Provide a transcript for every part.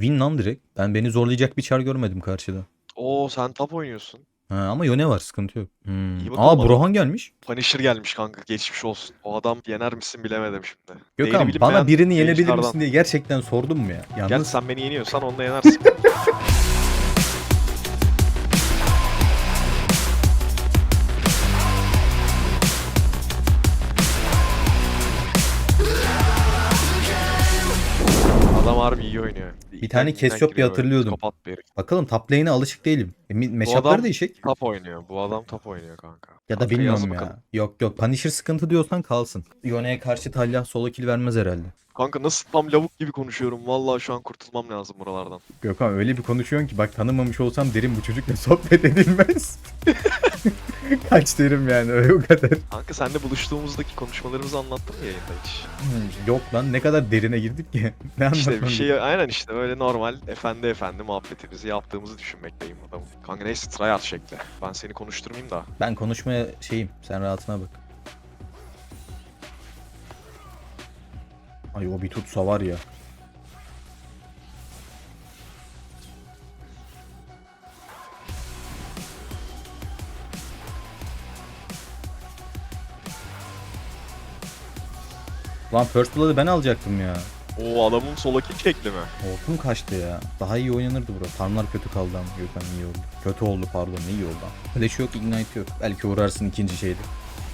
Win lan direkt. Ben beni zorlayacak bir çar görmedim karşıda. Oo sen top oynuyorsun. Ha, ama Yone var sıkıntı yok. Hmm. Bakalım Aa adam. Brohan gelmiş. Punisher gelmiş kanka geçmiş olsun. O adam yener misin bilemedim şimdi. Gökhan Değeri bana bilinmeyen birini yenebilir yayıncılardan. misin diye gerçekten sordum mu ya? Yalnız sen beni yeniyorsan onu da yenersin. harbi iyi oynuyor. Bir tane böyle, hatırlıyordum. bir herif. bakalım top lane'e alışık değilim. E, Matchup'ları adam- değişik. Top oynuyor. Bu adam top oynuyor kanka. Ya da Kanka yaz bilmiyorum bakalım. ya. Yok yok Punisher sıkıntı diyorsan kalsın. Yone'ye karşı Talyah solo kill vermez herhalde. Kanka nasıl tam lavuk gibi konuşuyorum. Vallahi şu an kurtulmam lazım buralardan. Gökhan öyle bir konuşuyorsun ki bak tanımamış olsam derim bu çocukla sohbet edilmez. Kaç derim yani öyle o kadar. Kanka senle buluştuğumuzdaki konuşmalarımızı anlattın mı yayında hiç? Yok lan ne kadar derine girdik ki. Ne İşte bir şey aynen işte böyle normal efendi efendi muhabbetimizi yaptığımızı düşünmekteyim adamım. Kanka neyse tryhard şekli. Ben seni konuşturmayayım da. Ben konuşmaya şeyim. Sen rahatına bak. Ay o bir tutsa var ya. Lan First Blood'ı ben alacaktım ya. O adamın sola kick şekli mi? Hortum kaçtı ya. Daha iyi oynanırdı bura. Farmlar kötü kaldı ama Gökhan iyi oldu. Kötü oldu pardon iyi oldu. Flash yok, ignite yok. Belki uğrarsın ikinci şeyde.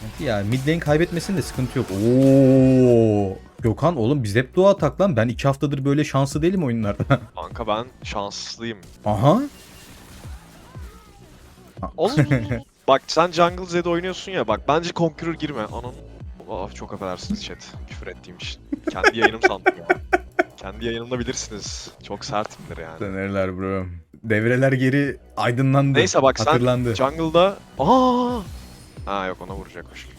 Evet ya mid lane kaybetmesin de sıkıntı yok. Oo. Gökhan oğlum biz hep dua atak lan. Ben iki haftadır böyle şanslı değilim oyunlarda. Kanka ben şanslıyım. Aha. Oğlum bak sen Jungle Zed oynuyorsun ya bak bence Conqueror girme. Anan. Ah çok affedersiniz chat. Küfür ettiğim için. Kendi yayınım sandım ya. Kendi yayınımda bilirsiniz. Çok sertimdir yani. Dönerler bro. Devreler geri aydınlandı. Neyse bak sen Hatırlandı. Jungle'da... Aa! Ha yok ona vuracak o şimdi.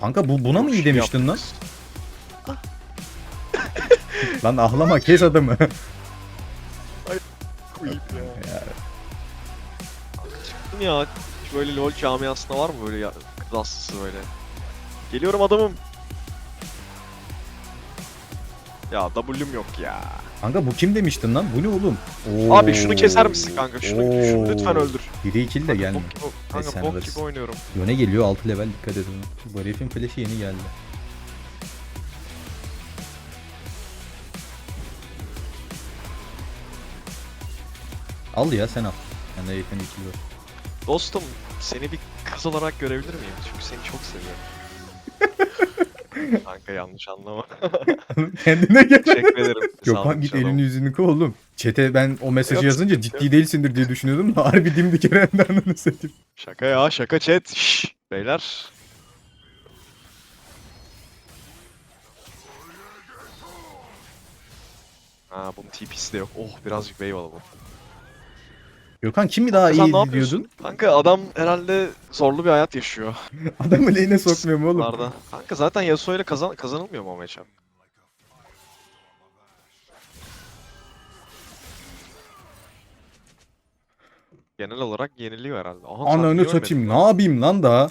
Kanka bu buna mı iyi demiştin lan? Lan ahlama kes adamı. Koyayım ya. Ya. Böyle LoL camiasında var mı böyle ya, kız aslısı böyle? Geliyorum adamım. Ya W'm yok ya. Kanka bu kim demiştin lan? Bu ne oğlum? Oo. Abi şunu keser misin kanka? Şunu, şunu lütfen Oo. öldür. Biri kill de Kanka gelme. bok gibi- Kanka sen bok alırsın. gibi oynuyorum. Yöne geliyor 6 level dikkat edin. Bu herifin flash'i yeni geldi. Al ya sen al. Ben de herifin iki var. Dostum seni bir kız olarak görebilir miyim? Çünkü seni çok seviyorum. Kanka yanlış anlama. Kendine gel. Teşekkür ederim. Gökhan git elini yüzünü kov oğlum. Çete ben o mesajı Yok, yazınca yok. ciddi değilsindir diye düşünüyordum da harbi dimdik erenlerini satayım. Şaka ya şaka chat. Şşş, beyler. Ha bunun TP'si de yok. Oh birazcık wave alalım. Gökhan kimi daha Sen ne iyi yapıyorsun? diyordun? Kanka adam herhalde zorlu bir hayat yaşıyor. Adamı lane'e sokmuyor mu oğlum? Bunlarda. Kanka zaten Yasuo ile kazan kazanılmıyor mu o matchup? Genel olarak yeniliyor herhalde. Aha, Ananı niye satayım ne yapayım lan daha?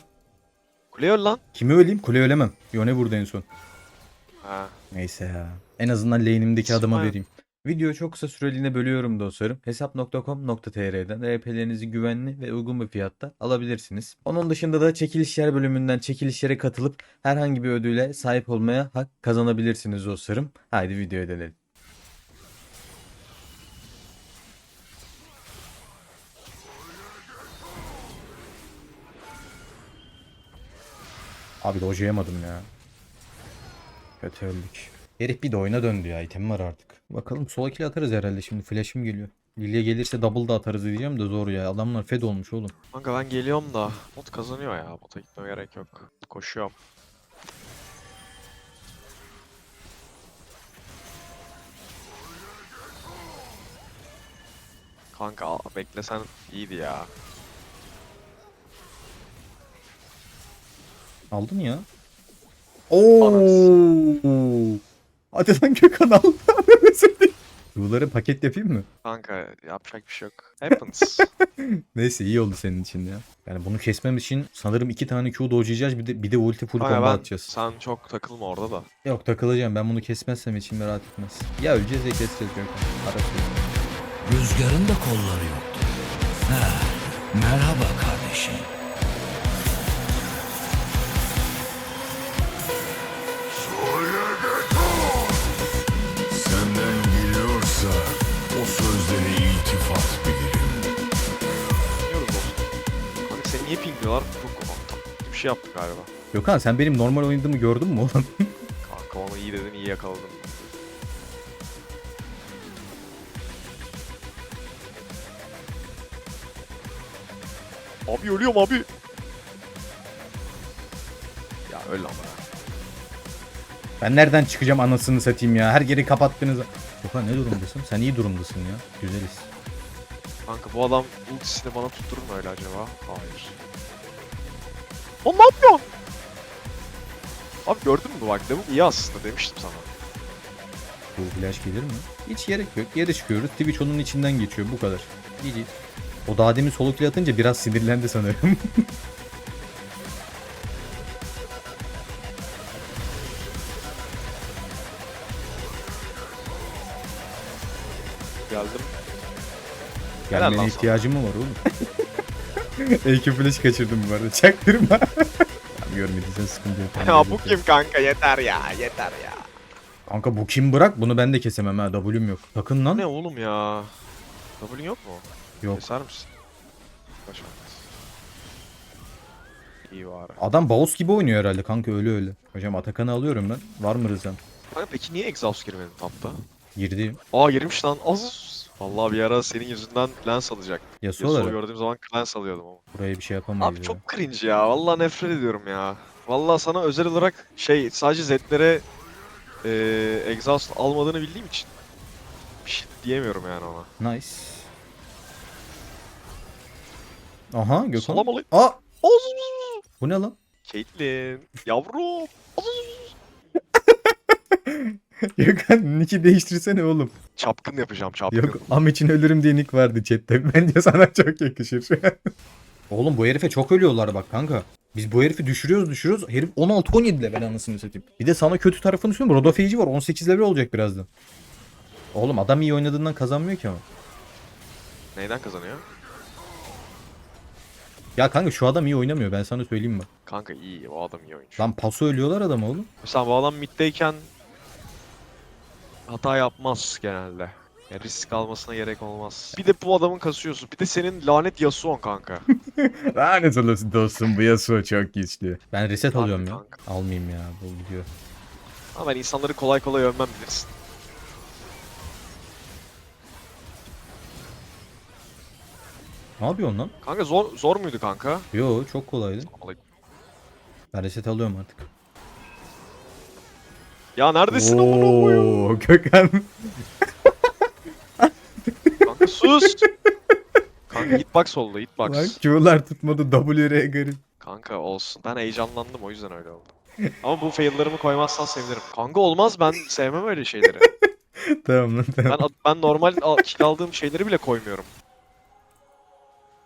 Kule öl lan. Kimi öleyim? Kule ölemem. Yone burada en son. Ha. Neyse ya. En azından lane'imdeki adama vereyim. Videoyu çok kısa süreliğine bölüyorum dostlarım. Hesap.com.tr'den RP'lerinizi güvenli ve uygun bir fiyatta alabilirsiniz. Onun dışında da çekilişler bölümünden çekilişlere katılıp herhangi bir ödüle sahip olmaya hak kazanabilirsiniz dostlarım. Haydi videoya dönelim. Abi dojlayamadım ya. Kötü öldük. Herif bir de oyuna döndü ya. item var artık. Bakalım sola kill atarız herhalde şimdi. Flash'ım geliyor. Lilia gelirse double da atarız diyeceğim de zor ya. Adamlar fed olmuş oğlum. Kanka ben geliyorum da bot kazanıyor ya. Bota gitmeme gerek yok. Koşuyorum. Kanka beklesen iyiydi ya. Aldın ya. Oo. Hadi lan Gökhan. Q'ları paket yapayım mı? Kanka yapacak bir şey yok. Happens. Neyse iyi oldu senin için ya. Yani bunu kesmem için sanırım iki tane Q dojlayacağız bir de bir de ulti full Kanka combo ben, atacağız. sen çok takılma orada da. Yok takılacağım ben bunu kesmezsem içim rahat etmez. Ya öleceğiz ya keseceğiz yok. Arası. Rüzgarın da kolları yoktu. Ha, merhaba kardeşim. Pingliyorlar? Çok tatlı bir şey yaptık galiba. Gökhan sen benim normal oynadığımı gördün mü oğlum? Kanka onu iyi dedin iyi yakaladın. Abi ölüyorum abi. Ya öl ama. ben nereden çıkacağım anasını satayım ya. Her yeri kapattınız. Gökhan ne durumdasın? Sen iyi durumdasın ya. Güzeliz. Kanka bu adam ultisini bana tutturur mu öyle acaba? Hayır. O ne yapıyorsun? Abi gördün mü bak bu iyi aslında demiştim sana. Bu flash gelir mi? Hiç gerek yok. Yere çıkıyoruz. Twitch onun içinden geçiyor. Bu kadar. GG. O daha demin solo kill atınca biraz sinirlendi sanırım. Geldim. Helal lan Gelmene sana. ihtiyacım mı var oğlum? EQ flash kaçırdım bu arada. Çaktırma. Görmediysen sıkıntı yok. Ya bu kim kanka yeter ya yeter ya. Kanka bu kim bırak? Bunu ben de kesemem ha. W'm yok. Takın lan. Ne oğlum ya? W'un yok mu? Yok. Keser misin? Kaç İyi var. Adam Baus gibi oynuyor herhalde kanka öyle öyle. Hocam Atakan'ı alıyorum ben. Var mı Rızan? Kanka peki niye exhaust girmedin tapta? Girdi. Aa girmiş lan. Az. Vallahi bir ara senin yüzünden lens alacak. Yasuo olarak. gördüğüm zaman lens alıyordum ama. Buraya bir şey yapamayız Abi ya. çok cringe ya. Vallahi nefret ediyorum ya. Vallahi sana özel olarak şey sadece Z'lere eee exhaust almadığını bildiğim için bir şey diyemiyorum yani ona. Nice. Aha Gökhan. Salam alayım. Aa! Bu ne lan? Caitlyn. Yavrum. Az. Gökhan nick'i değiştirsene oğlum. Çapkın yapacağım çapkın. Yok am için ölürüm diye nick vardı chatte. Bence sana çok yakışır. oğlum bu herife çok ölüyorlar bak kanka. Biz bu herifi düşürüyoruz düşürüyoruz. Herif 16-17 level anasını satayım. Bir de sana kötü tarafını söyleyeyim. Rodofeyici var 18 level olacak birazdan. Oğlum adam iyi oynadığından kazanmıyor ki ama. Neyden kazanıyor? Ya kanka şu adam iyi oynamıyor ben sana söyleyeyim bak. Kanka iyi o adam iyi oyuncu. Lan paso ölüyorlar adam oğlum. Mesela bu adam middeyken hata yapmaz genelde. Ya risk almasına gerek olmaz. Bir de bu adamın kasıyorsun. Bir de senin lanet Yasuo'n kanka. Lanet olası dostum bu Yasuo çok güçlü. Ben reset Harbi alıyorum ya. kanka. Almayayım ya bu gidiyor. Ama ben insanları kolay kolay övmem bilirsin. Ne yapıyorsun lan? Kanka zor zor muydu kanka? Yo çok kolaydı. Ben reset alıyorum artık. Ya neredesin amına koyayım? Oo Gökhan. Kanka sus. Kanka hitbox oldu hitbox. Bak Q'lar tutmadı W'ye garip. Kanka olsun. Ben heyecanlandım o yüzden öyle oldu. Ama bu fail'larımı koymazsan sevinirim. Kanka olmaz ben sevmem öyle şeyleri. tamam lan tamam. Ben ben normal al- kill aldığım şeyleri bile koymuyorum.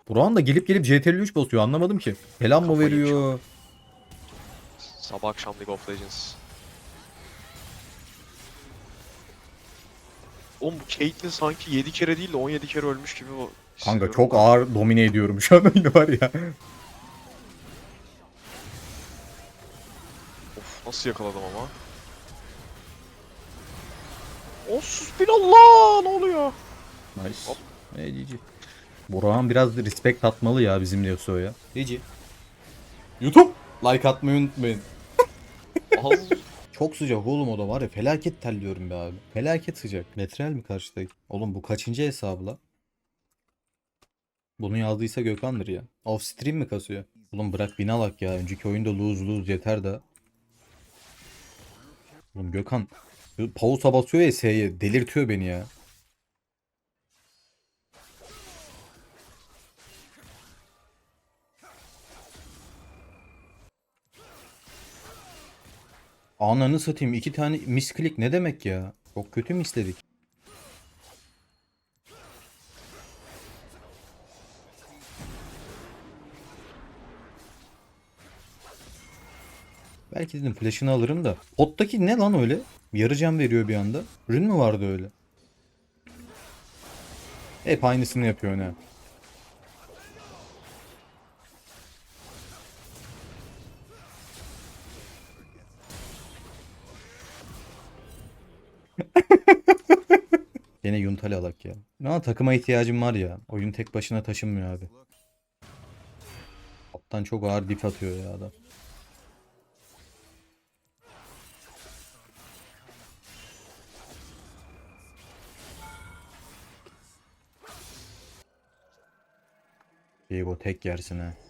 Burak'ın da gelip gelip CTRL 3 basıyor anlamadım ki. Selam mı Kafayı veriyor? Sabah akşam League of Legends. Oğlum bu Caitlyn sanki 7 kere değil de 17 kere ölmüş gibi o- Kanka çok ağır domine ediyorum şu an oyunu var ya. Of nasıl yakaladım ama. Of Allah ne oluyor? Nice. Hop. E, GG. Burak'ın biraz da respect atmalı ya bizim Yasuo'ya. GG. YouTube. Like atmayı unutmayın. Az Çok sıcak oğlum o var ya felaket terliyorum be abi. Felaket sıcak. Metreal mi karşıdaki? Oğlum bu kaçıncı hesabı la? Bunu yazdıysa Gökhan'dır ya. Off stream mi kasıyor? Oğlum bırak binalak ya. Önceki oyunda lose lose yeter de. Oğlum Gökhan. Pausa basıyor ya S'ye. Delirtiyor beni ya. Ananı satayım. iki tane misklik ne demek ya? Çok kötü mü istedik? Belki dedim flash'ını alırım da. Pottaki ne lan öyle? Yarı can veriyor bir anda. Rün mü vardı öyle? Hep aynısını yapıyor ne? Yine Yuntali alak ya. Ama takıma ihtiyacım var ya. Oyun tek başına taşınmıyor abi. Kaptan çok ağır dif atıyor ya adam. Diego tek yersin ha.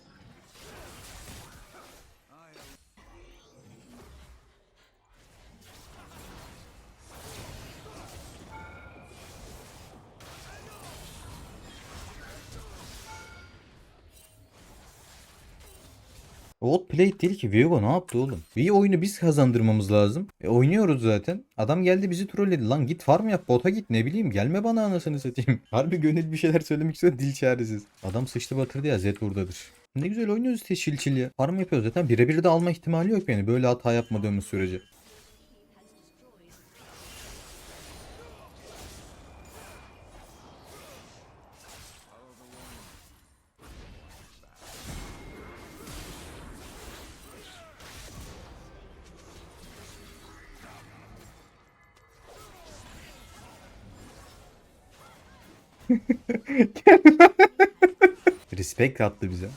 Old play değil ki. Viego ne yaptı oğlum? Bir oyunu biz kazandırmamız lazım. E, oynuyoruz zaten. Adam geldi bizi trolledi. Lan git farm yap bota git ne bileyim. Gelme bana anasını satayım. Harbi gönül bir şeyler söylemek istiyor dil çaresiz. Adam sıçtı batırdı ya Zed buradadır. Ne güzel oynuyoruz işte çil ya. Farm yapıyoruz zaten. Birebir de alma ihtimali yok yani. Böyle hata yapmadığımız sürece. Respect attı bize.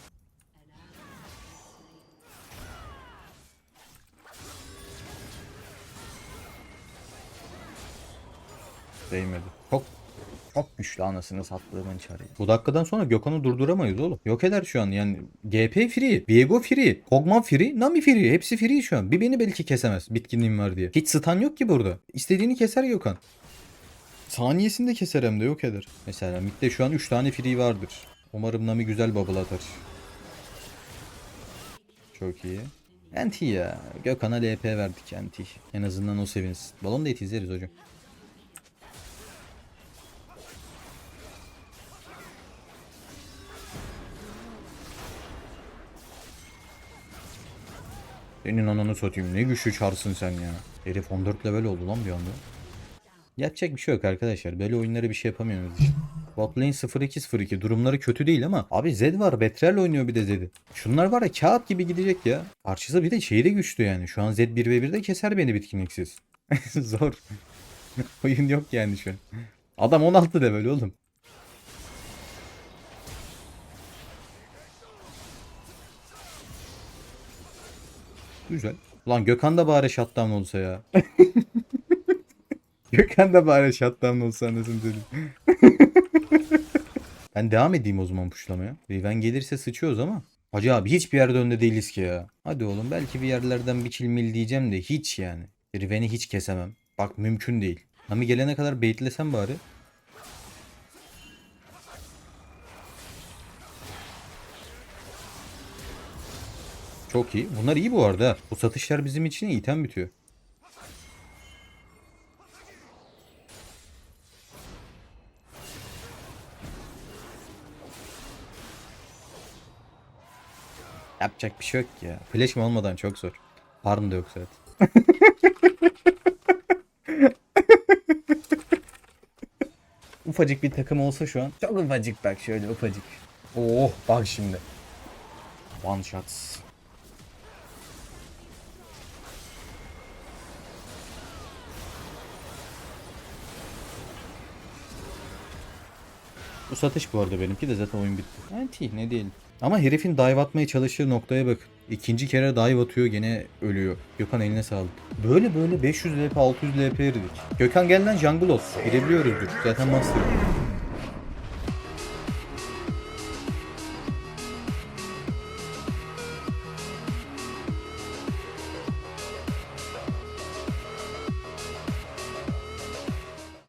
Değmedi. Çok çok güçlü anasını sattığımın çarı. Bu dakikadan sonra Gökhan'ı durduramayız oğlum. Yok eder şu an yani. GP free, Viego free, Kog'Maw free, Nami free. Hepsi free şu an. Bir beni belki kesemez bitkinliğim var diye. Hiç stun yok ki burada. İstediğini keser Gökhan. Saniyesinde keser hem de yok eder. Mesela midde şu an 3 tane free vardır. Umarım Nami güzel bubble atar. Çok iyi. Anti ya. Gökhan'a LP verdik anti. En azından o sevinsin. Balon da izleriz hocam. Senin ananı satayım. Ne güçlü çarsın sen ya. Herif 14 level oldu lan bir anda. Yapacak bir şey yok arkadaşlar. Böyle oyunlara bir şey yapamıyoruz işte. Bot lane 0-2-0-2 durumları kötü değil ama abi Zed var Betrel oynuyor bir de Zed'i. Şunlar var ya kağıt gibi gidecek ya. Karşısı bir de şeyi de güçlü yani. Şu an Zed 1v1'de keser beni bitkinliksiz. Zor. Oyun yok yani şu an. Adam 16 level oğlum. Güzel. Ulan Gökhan da bari shutdown olsa ya. Gökhan da bari shutdown olsa anasını dedim. ben devam edeyim o zaman puşlamaya. Riven gelirse sıçıyoruz ama. Hacı abi hiçbir yerde önde değiliz ki ya. Hadi oğlum belki bir yerlerden bir kill mill diyeceğim de hiç yani. Riven'i hiç kesemem. Bak mümkün değil. Nami gelene kadar baitlesem bari. Çok iyi. Bunlar iyi bu arada. Bu satışlar bizim için iyi. item bitiyor. Yapacak bir şey yok ya. Flash mi olmadan çok zor. Farm da yok zaten. ufacık bir takım olsa şu an. Çok ufacık bak şöyle ufacık. Oh bak şimdi. One shots. Satış bu arada benimki de zaten oyun bitti. Anti ne diyelim. Ama herifin dive atmaya çalıştığı noktaya bak. İkinci kere dive atıyor gene ölüyor. Gökhan eline sağlık. Böyle böyle 500 LP 600 LP eridik. Gökhan gelen jungle olsun. Girebiliyoruzdur. Zaten master.